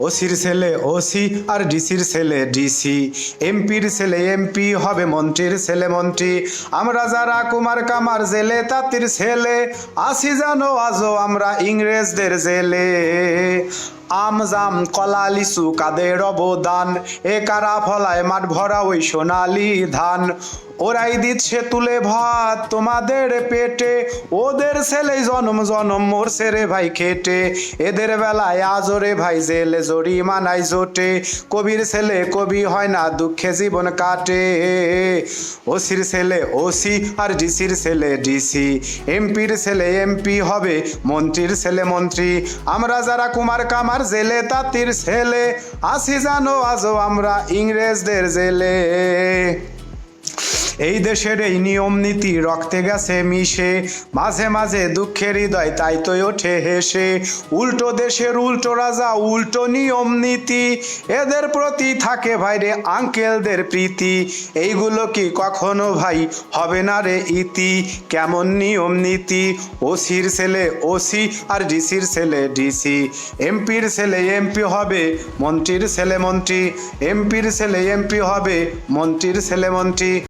ওসির ছেলে ওসি আর ডিসির ছেলে ডিসি। এমপির ছেলে এমপি হবে মন্ত্রীর ছেলে মন্ত্রী। আমরা যারা কুমার কামার জেলে, তাঁতির ছেলে, আসি জানো আজও আমরা ইংরেজদের জেলে। আম জাম কলা লিচু কাদের অবদান? এ কারা ফলায় মাঠ ভরা ওই সোনালি ধান? ওরাই দিচ্ছে তুলে ভাত তোমাদের পেটে। ওদের ছেলে জনম জনম মরছে রে ভাই খেটে। এদের বেলায় আজও রে ভাই জেলে জড়ি মানাই জোটে। কবির ছেলে কবি হয় না, দুঃখে জীবন কাটে। ওসির ছেলে ওসি আর ডিসির ছেলে ডিসি। এমপির ছেলে এমপি হবে, মন্ত্রীর ছেলে মন্ত্রী। আমরা যারা কুমার কামার জেলে তাঁতির ছেলে আসি জানো আজও আমরা ইংরেজদের জেলে। এই দেশের এই নিয়ম নীতি রক্তে গেছে, মিশে, মাঝে মাঝে দুঃখের হৃদয় তাই তো ওঠে হেসে। উল্টো দেশের উল্টো রাজা, উল্টো নিয়ম নীতি, এদের প্রতি থাকে ভাইরে আঙ্কেলদের প্রীতি। এইগুলো কি কখনো ভাই হবে না রে ইতি? কেমন নিয়ম নীতি? ওসির ছেলে ওসি আর ডিসির ছেলে ডিসি। এমপির ছেলে এমপি হবে, মন্ত্রীর ছেলে মন্ত্রী। এমপির ছেলে এমপি হবে, মন্ত্রীর ছেলে মন্ত্রী।